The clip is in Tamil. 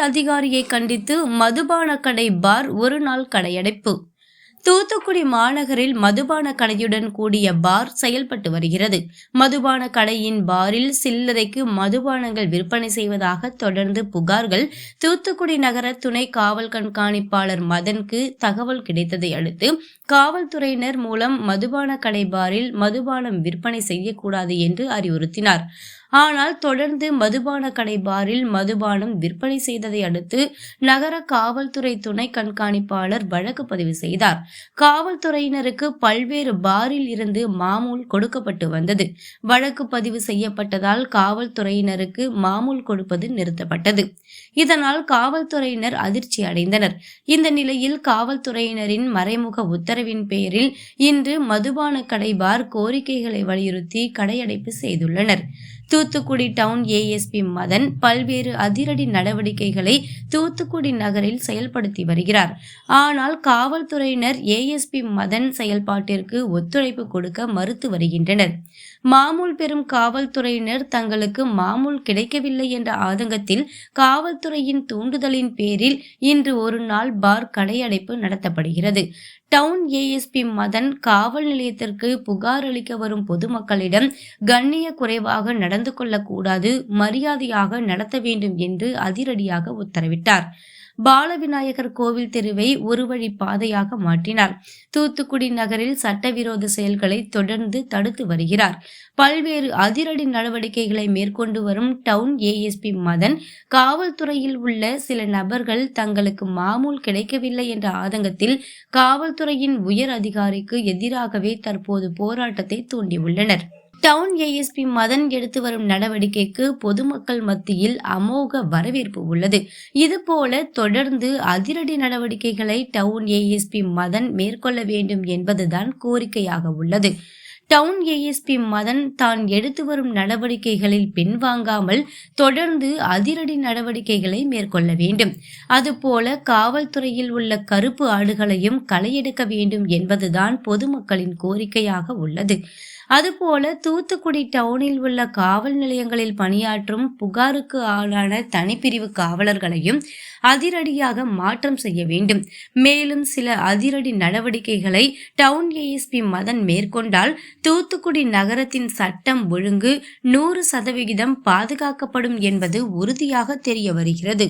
அதிகாரியை கண்டித்து மதுபான கடை பார் ஒரு நாள் கடையடைப்பு. தூத்துக்குடி மாநகரில் மதுபான கடையுடன் கூடிய பார் செயல்பட்டு வருகிறது. மதுபான கடையின் பாரில் சில்லறைக்கு மதுபானங்கள் விற்பனை செய்வதாக தொடர்ந்து புகார்கள் தூத்துக்குடி நகர துணை காவல் கண்காணிப்பாளர் மதனுக்கு தகவல் கிடைத்ததை அடுத்து காவல்துறையினர் மூலம் மதுபான கடை பாரில் மதுபானம் விற்பனை செய்யக்கூடாது என்று அறிவுறுத்தினார். ஆனால் தொடர்ந்து மதுபான கடை பாரில் மதுபானம் விற்பனை செய்ததை அடுத்து நகர காவல்துறை துணை கண்காணிப்பாளர் வழக்கு பதிவு செய்தார். காவல்துறையினருக்கு பல்வேறு பாரில் இருந்து மாமூல் கொடுக்கப்பட்டு வந்தது. வழக்கு பதிவு செய்யப்பட்டதால் காவல்துறையினருக்கு மாமூல் கொடுப்பது நிறுத்தப்பட்டது. இதனால் காவல்துறையினர் அதிர்ச்சி அடைந்தனர். இந்த நிலையில் காவல்துறையினரின் மறைமுக உத்தரவின் பேரில் இன்று மதுபான கடை பார் கோரிக்கைகளை வலியுறுத்தி கடையடைப்பு செய்துள்ளனர். தூத்துக்குடி டவுன் ஏஎஸ்பி மதன் பல்வேறு அதிரடி நடவடிக்கைகளை தூத்துக்குடி நகரில் செயல்படுத்தி வருகிறார். ஆனால் காவல்துறையினர் ஏஎஸ்பி மதன் செயல்பாட்டிற்கு ஒத்துழைப்பு கொடுக்க மறுத்து வருகின்றனர். மாமூல் பெறும் காவல்துறையினர் தங்களுக்கு மாமூல் கிடைக்கவில்லை என்ற ஆதங்கத்தில் காவல்துறையின் தூண்டுதலின் பேரில் இன்று ஒரு நாள் பார் கடையடைப்பு நடத்தப்படுகிறது. டவுன் ஏஎஸ்பி மதன் காவல் நிலையத்திற்கு புகார் அளிக்க வரும் பொதுமக்களிடம் கண்ணிய குறைவாக நடந்து கொள்ளக்கூடாது மரியாதையாக நடத்த வேண்டும் என்று அதிரடியாக உத்தரவிட்டார். பாலவிநாயகர் கோவில் தெருவை ஒரு வழி பாதையாக மாற்றினார். தூத்துக்குடி நகரில் சட்டவிரோத செயல்களை தொடர்ந்து தடுத்து வருகிறார். பல்வேறு அதிரடி நடவடிக்கைகளை மேற்கொண்டு வரும் டவுன் ஏஎஸ்பி மதன் காவல்துறையில் உள்ள சில நபர்கள் தங்களுக்கு மாமூல் கிடைக்கவில்லை என்ற ஆதங்கத்தில் காவல்துறையின் உயர் அதிகாரிக்கு எதிராகவே தற்போது போராட்டத்தை தூண்டியுள்ளனர். டவுன் ஏஎஸ்பி மதன் எடுத்து வரும் நடவடிக்கைக்கு பொதுமக்கள் மத்தியில் அமோக வரவேற்பு உள்ளது. இதுபோல தொடர்ந்து அதிரடி நடவடிக்கைகளை டவுன் ஏஎஸ்பி மதன் மேற்கொள்ள வேண்டும் என்பதுதான் கோரிக்கையாக உள்ளது. டவுன் ஏஎஸ்பி மதன் தான் எடுத்து வரும் நடவடிக்கைகளில் பின்வாங்காமல் தொடர்ந்து அதிரடி நடவடிக்கைகளை மேற்கொள்ள வேண்டும். அதுபோல காவல்துறையில் உள்ள கருப்பு ஆடுகளையும் களையெடுக்க வேண்டும் என்பதுதான் பொதுமக்களின் கோரிக்கையாக உள்ளது. அதுபோல தூத்துக்குடி டவுனில் உள்ள காவல் நிலையங்களில் பணியாற்றும் புகாருக்கு ஆளான தனிப்பிரிவு காவலர்களையும் அதிரடியாக மாற்றம் செய்ய வேண்டும். மேலும் சில அதிரடி நடவடிக்கைகளை டவுன் ஏஎஸ்பி மதன் மேற்கொண்டால் தூத்துக்குடி நகரத்தின் சட்டம் ஒழுங்கு நூறு சதவிகிதம் பாதுகாக்கப்படும் என்பது உறுதியாக தெரிய வருகிறது.